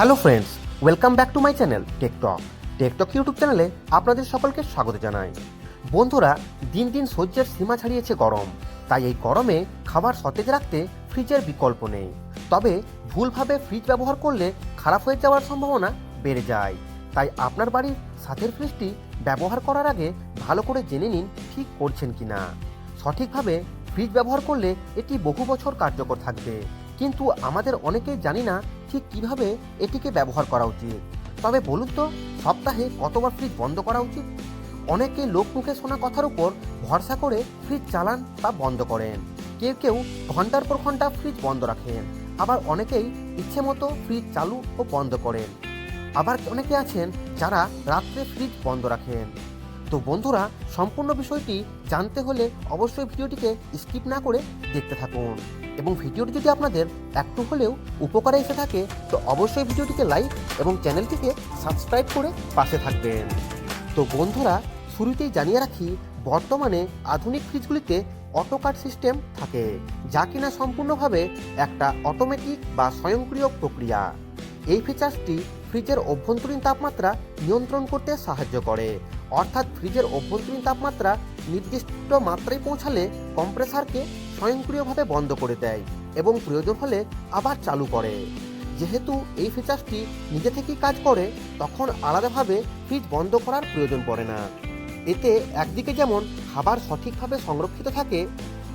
Hello friends welcome back to my channel TechTalk TechTalk YouTube চ্যানেলে আপনাদের সকলকে স্বাগত জানাই। বন্ধুরা, দিন দিন সহ্যের সীমা ছাড়িয়েছে গরম। তাই এই গরমে খাবার সতেজ রাখতে ফ্রিজের বিকল্প নেই। তবে ভুলভাবে ফ্রিজ ব্যবহার করলে খারাপ হয়ে যাওয়ার সম্ভাবনা বেড়ে যায়। তাই আপনার বাড়ির সাথের ফ্রিজটি ব্যবহার করার আগে ভালো করে জেনে নিন ঠিক করছেন কি না সঠিকভাবে ফ্রিজ ব্যবহার করলে এটি বহু বছর কার্যকর থাকবে। কিন্তু আমাদের অনেকেই জানি না ঠিক কীভাবে এটিকে ব্যবহার করা উচিত? তবে বলুন তো, সপ্তাহে কতবার ফ্রিজ বন্ধ করা উচিত? অনেকে লোক মুখে শোনা কথার উপর ভরসা করে ফ্রিজ চালান বা বন্ধ করেন। কেউ কেউ ঘণ্টার পর ঘণ্টা ফ্রিজ বন্ধ রাখেন। আবার অনেকেই ইচ্ছে মতো ফ্রিজ চালু ও বন্ধ করেন। আবার অনেকে আছেন যারা রাত্রে ফ্রিজ বন্ধ রাখেন। তো বন্ধুরা, সম্পূর্ণ বিষয়টি জানতে হলে অবশ্যই ভিডিওটিকে স্কিপ না করে দেখতে থাকুন। এবং ভিডিওটি যদি আপনাদের একটু হলেও উপকারে এসে থাকে, তো অবশ্যই ভিডিওটিকে লাইক এবং চ্যানেলটিকে সাবস্ক্রাইব করে পাশে থাকবেন। তো বন্ধুরা, শুরুতেই জানিয়ে রাখি, বর্তমানে আধুনিক ফ্রিজগুলিতে অটো কাট সিস্টেম থাকে, যা কিনা সম্পূর্ণভাবে একটা অটোমেটিক বা স্বয়ংক্রিয় প্রক্রিয়া। এই ফিচার্সটি ফ্রিজের অভ্যন্তরীণ তাপমাত্রা নিয়ন্ত্রণ করতে সাহায্য করে অর্থাৎ ফ্রিজের অভ্যন্তরীণ তাপমাত্রা নির্দিষ্ট মাত্রায় পৌঁছালে কম্প্রেসারকে স্বয়ংক্রিয়ভাবে বন্ধ করে দেয় এবং প্রয়োজন হলে আবার চালু করে। যেহেতু এই ফিচার্সটি নিজে থেকেই কাজ করে, তখন আলাদাভাবে ফ্রিজ বন্ধ করার প্রয়োজন পড়ে না। এতে একদিকে যেমন খাবার সঠিকভাবে সংরক্ষিত থাকে,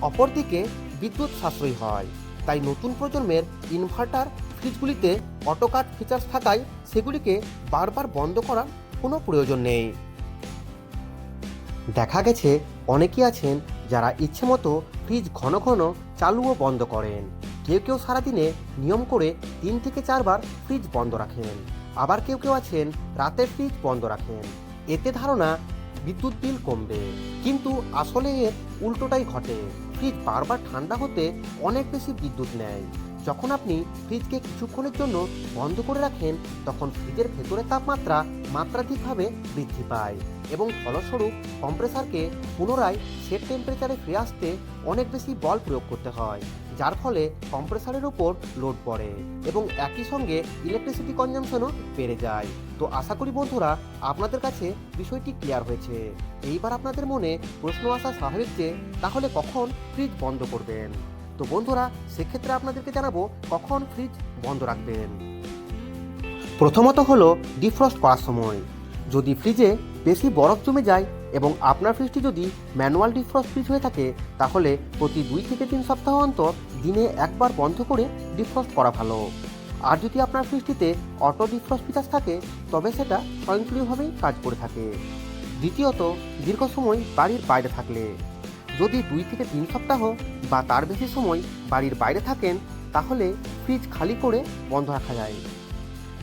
অপরদিকে বিদ্যুৎ সাশ্রয়ী হয়। তাই নতুন প্রজন্মের ইনভার্টার ফ্রিজগুলিতে অটোকাট ফিচার্স থাকায় সেগুলিকে বারবার বন্ধ করার কোনো প্রয়োজন নেই। দেখা গেছে অনেকেই আছেন যারা ইচ্ছে মতো ফ্রিজ ঘন ঘন চালু ও বন্ধ করেন। কেউ কেউ সারাদিনে নিয়ম করে তিন থেকে চারবার ফ্রিজ বন্ধ রাখেন। আবার কেউ কেউ আছেন রাতের ফ্রিজ বন্ধ রাখেন। এতে ধারণা বিদ্যুৎ বিল কমবে। কিন্তু আসলে এর উল্টোটাই ঘটে। ফ্রিজ বারবার ঠান্ডা হতে অনেক বেশি বিদ্যুৎ নেয়। যখন আপনি ফ্রিজকে কিছুক্ষণের জন্য বন্ধ করে রাখেন, তখন ফ্রিজের ভেতরের তাপমাত্রা মাত্রাধিকভাবে বৃদ্ধি পায় এবং ফলস্বরূপ কম্প্রেসারকে পুনরায় সেট টেম্পারেচারে ফিরে আসতে অনেক বেশি বল প্রয়োগ করতে হয়, যার ফলে কম্প্রেসারের উপর লোড পড়ে এবং একই সঙ্গে ইলেকট্রিসিটি কনজামশনও বেড়ে যায়। তো আশা করি বন্ধুরা, আপনাদের কাছে বিষয়টি ক্লিয়ার হয়েছে। এইবার আপনাদের মনে প্রশ্ন আসা স্বাভাবিক যে, তাহলে কখন ফ্রিজ বন্ধ করবেন? তো বন্ধুরা, সেক্ষেত্রে আপনাদেরকে জানাব কখন ফ্রিজ বন্ধ রাখবেন। প্রথমত হলো ডিফ্রস্ট করার সময়। যদি ফ্রিজে বেশি বরফ জমে যায় এবং আপনার ফ্রিজটি যদি ম্যানুয়াল ডিফ্রস্ট ফ্রিজ হয়ে থাকে, তাহলে প্রতি দুই থেকে তিন সপ্তাহ অন্তর দিনে একবার বন্ধ করে ডিফ্রস্ট করা ভালো। আর যদি আপনার ফ্রিজটিতে অটো ডিফ্রস্ট ফিচার্স থাকে, তবে সেটা স্বয়ংক্রিয়ভাবেই কাজ করে থাকে। দ্বিতীয়ত, দীর্ঘ সময় বাড়ির বাইরে থাকলে। যদি দুই থেকে তিন সপ্তাহ বা তার বেশি সময় বাড়ির বাইরে থাকেন, তাহলে ফ্রিজ খালি করে বন্ধ রাখা যায়।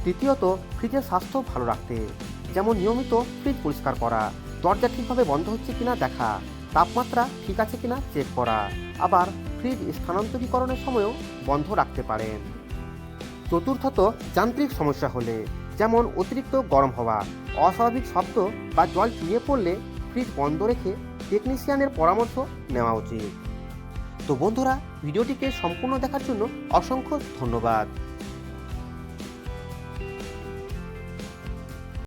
তৃতীয়ত, ফ্রিজের স্বাস্থ্য ভালো রাখতে। যেমন নিয়মিত ফ্রিজ পরিষ্কার করা, দরজা ঠিকভাবে বন্ধ হচ্ছে কিনা দেখা, তাপমাত্রা ঠিক আছে কিনা চেক করা, আবার ফ্রিজ স্থানান্তরীকরণের সময়ও বন্ধ রাখতে পারেন। চতুর্থত, যান্ত্রিক সমস্যা হলে, যেমন অতিরিক্ত গরম হওয়া, অস্বাভাবিক শব্দ বা জল চুইয়ে পড়লে ফ্রিজ বন্ধ রেখে টেকনিশিয়ানের পরামর্শ নেওয়া উচিত। তো বন্ধুরা ভিডিওটিকে সম্পূর্ণ দেখার জন্য অসংখ্য ধন্যবাদ।